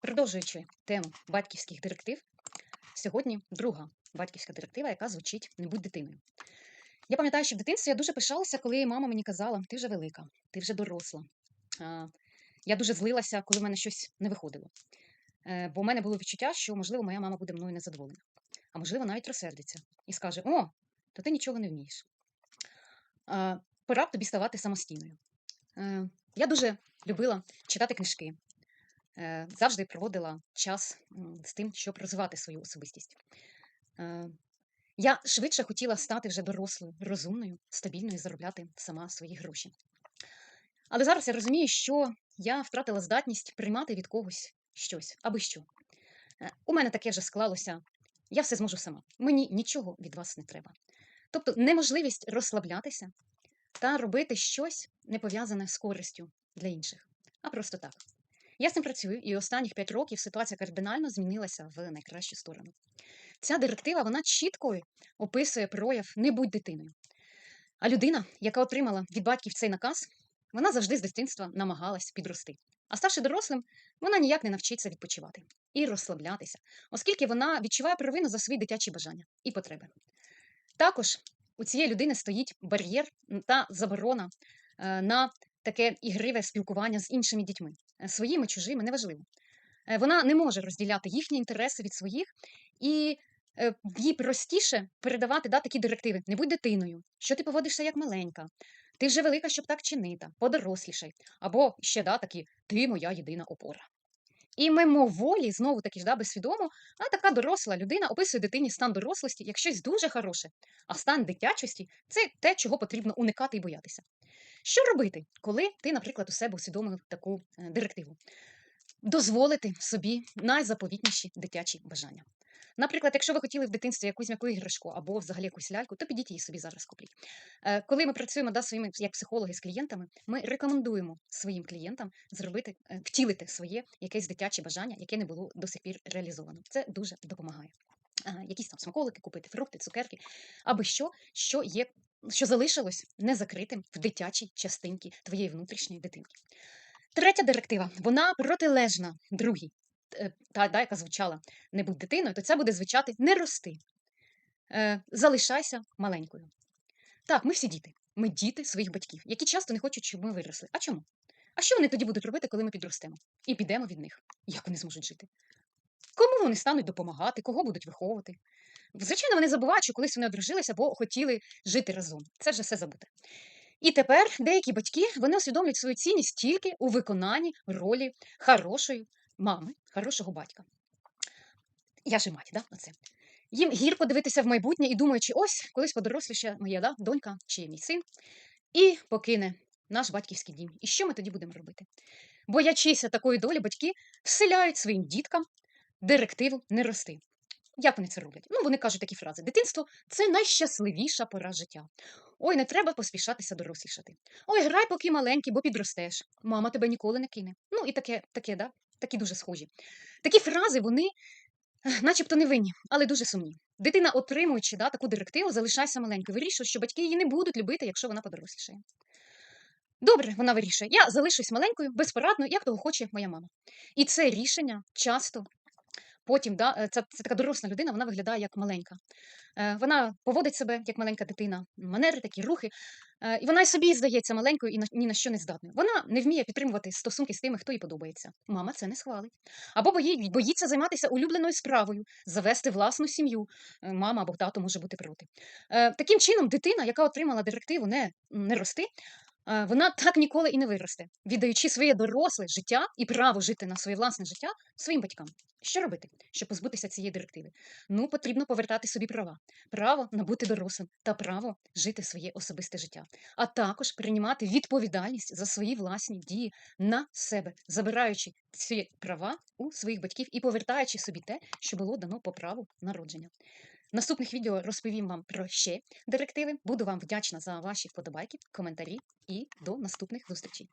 Продовжуючи тему батьківських директив, сьогодні друга батьківська директива, яка звучить не будь дитиною. Я пам'ятаю, що в дитинстві я дуже пишалася, коли мама мені казала, ти вже велика, ти вже доросла. Я дуже злилася, коли в мене щось не виходило. Е, Бо в мене було відчуття, що, можливо, моя мама буде мною незадоволена. А можливо, навіть розсердиться і скаже: О, то ти нічого не вмієш. Пора б тобі ставати самостійною. Е, Я дуже любила читати книжки, завжди проводила час з тим, щоб розвивати свою особистість. Е, Я швидше хотіла стати вже дорослою, розумною, стабільною, заробляти сама свої гроші. Але зараз я розумію, що я втратила здатність приймати від когось щось, аби що. Е, У мене таке вже склалося. Я все зможу сама. Мені нічого від вас не треба. Тобто неможливість розслаблятися та робити щось не пов'язане з користю для інших, а просто так. Я з цим працюю, і останніх 5 років ситуація кардинально змінилася в найкращу сторону. Ця директива вона чітко описує прояв не будь дитиною. А людина, яка отримала від батьків цей наказ, вона завжди з дитинства намагалась підрости. А ставши дорослим, вона ніяк не навчиться відпочивати і розслаблятися, оскільки вона відчуває провину за свої дитячі бажання і потреби. Також у цієї людини стоїть бар'єр та заборона е, на таке ігриве спілкування з іншими дітьми, своїми, чужими, неважливо. Е, Вона не може розділяти їхні інтереси від своїх, і е, їй простіше передавати да, такі директиви: не будь дитиною, що ти поводишся як маленька, ти вже велика, щоб так чинити, подорослішай. Або ще да, такі ти моя єдина опора. І мимоволі, знову таки ж да, безсвідомо, а така доросла людина описує дитині стан дорослості як щось дуже хороше, а стан дитячості це те, чого потрібно уникати і боятися. Що робити, коли ти, наприклад, у себе усвідомив таку е, директиву? Дозволити собі найзаповітніші дитячі бажання. Наприклад, якщо ви хотіли в дитинстві якусь м'яку іграшку або взагалі якусь ляльку, то підіть її собі зараз купліть. Е, Коли ми працюємо да, своїми як психологи з клієнтами, ми рекомендуємо своїм клієнтам зробити, е, втілити своє якесь дитяче бажання, яке не було до сих пір реалізовано. Це дуже допомагає. Якісь там смаколики купити, фрукти, цукерки, аби що, що є, що залишилось незакритим в дитячій частинці твоєї внутрішньої дитинки. Третя директива, вона протилежна другій, е, та, яка звучала не будь дитиною, то це буде звучати не рости. Е, залишайся маленькою. Так, ми всі діти. Ми діти своїх батьків, які часто не хочуть, щоб ми виросли. А чому? А що вони тоді будуть робити, коли ми підростемо? І підемо від них. Як вони зможуть жити? Кому вони стануть допомагати, кого будуть виховувати? Звичайно, вони забувають, що колись вони одружилися, бо хотіли жити разом. Це вже все забуте. І тепер деякі батьки вони усвідомлюють свою цінність тільки у виконанні ролі хорошої мами, хорошого батька. Я ж і мать, да? Оце. Їм гірко дивитися в майбутнє і думаючи, ось колись подоросліше моя да, донька чи мій син, і покине наш батьківський дім. І що ми тоді будемо робити? Боячися такої долі, батьки вселяють своїм діткам директиву не рости. Як вони це роблять? Ну, вони кажуть такі фрази: дитинство це найщасливіша пора життя. Ой, не треба поспішатися дорослішати. Ой, грай, поки маленький, бо підростеш. Мама тебе ніколи не кине. Ну і таке, таке, да? такі дуже схожі. Такі фрази, вони начебто невинні, але дуже сумні. Дитина, отримуючи да, таку директиву, залишайся маленькою, вирішує, що батьки її не будуть любити, якщо вона подорослішає. Добре, вона вирішує. Я залишусь маленькою, безпорадною, як того хоче моя мама. І це рішення часто потім, да, е, це, це така доросла людина, вона виглядає як маленька. Е, Вона поводить себе як маленька дитина, манери, такі рухи. Е, І вона й собі здається маленькою і ні на що не здатною. Вона не вміє підтримувати стосунки з тими, хто їй подобається. Мама це не схвалить. Або бої, боїться займатися улюбленою справою, завести власну сім'ю. Мама або тато може бути проти. Таким чином, дитина, яка отримала директиву не, не рости, вона так ніколи і не виросте, віддаючи своє доросле життя і право жити на своє власне життя своїм батькам. Що робити, щоб позбутися цієї директиви? Ну, потрібно повертати собі права, право на бути дорослим та право жити своє особисте життя, а також приймати відповідальність за свої власні дії на себе, забираючи ці права у своїх батьків і повертаючи собі те, що було дано по праву народження. В наступних відео розповім вам про ще директиви. Буду вам вдячна за ваші вподобайки, коментарі і до наступних зустрічей.